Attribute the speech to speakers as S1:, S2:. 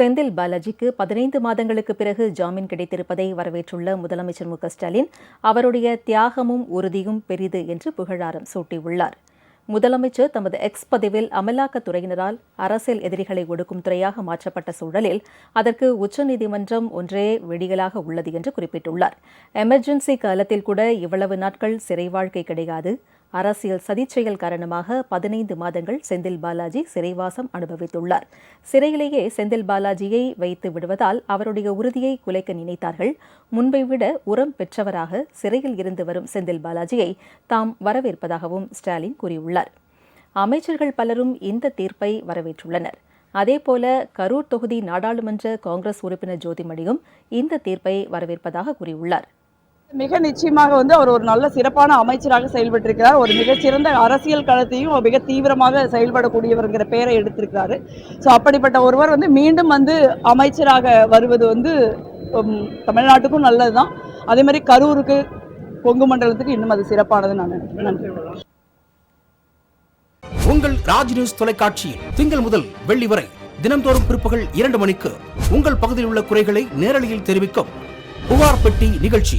S1: செந்தில் பாலாஜிக்கு பதினைந்து மாதங்களுக்கு பிறகு ஜாமீன் கிடைத்திருப்பதை வரவேற்றுள்ள முதலமைச்சர் மு ஸ்டாலின் அவருடைய தியாகமும் உறுதியும் பெரிது என்று புகழாரம் சூட்டியுள்ளார். முதலமைச்சர் தமது எக்ஸ் பதிவில் அமலாக்கத்துறையினரால் அரசியல் எதிரிகளை ஒடுக்கும் துறையாக மாற்றப்பட்ட சூழலில் அதற்கு உச்சநீதிமன்றம் ஒன்றே வெடிகளாக உள்ளது என்று குறிப்பிட்டுள்ளார். எமர்ஜென்சி காலத்தில் கூட இவ்வளவு நாட்கள் சிறை வாழ்க்கை கிடையாது. அரசியல் சதிச்செயல் காரணமாக பதினைந்து மாதங்கள் செந்தில் பாலாஜி சிறைவாசம் அனுபவித்துள்ளார். சிறையிலேயே செந்தில் பாலாஜியை வைத்து விடுவதால் அவருடைய உறுதியை குலைக்க நினைத்தார்கள். முன்பை விட உரம் பெற்றவராக சிறையில் இருந்து வரும் செந்தில் பாலாஜியை தாம் வரவேற்பதாகவும் ஸ்டாலின் கூறியுள்ளார். அமைச்சர்கள் பலரும் இந்த தீர்ப்பை வரவேற்றுள்ளனர். அதேபோல கரூர் தொகுதி நாடாளுமன்ற காங்கிரஸ் உறுப்பினர் ஜோதிமணியும் இந்த தீர்ப்பை வரவேற்பதாக கூறியுள்ளார்.
S2: மிக நிச்சயமாக வந்து அவர் ஒரு நல்ல சிறப்பான அமைச்சராக செயல்பட்டிருக்கிறார். ஒரு மிகச்சிறந்த அரசியல் களத்தையும் மிக தீவிரமாக செயல்படக்கூடியவர்ங்கிற பெயரை எடுத்திருக்கிறாரு. ஸோ அப்படிப்பட்ட ஒருவர் வந்து மீண்டும் வந்து அமைச்சராக வருவது வந்து தமிழ்நாட்டுக்கும் நல்லது தான் அதே மாதிரி கரூருக்கு கொங்கு மண்டலத்துக்கு இன்னும் அது சிறப்பானது நான் நினைக்கிறேன்.
S3: உங்கள் ராஜ் நியூஸ் தொலைக்காட்சியில் திங்கள் முதல் வெள்ளி வரை தினம்தோறும் பிற்பகல் இரண்டு மணிக்கு உங்கள் பகுதியில் உள்ள குறைகளை நேரலையில் தெரிவிக்கும் புகார் பெட்டி நிகழ்ச்சி.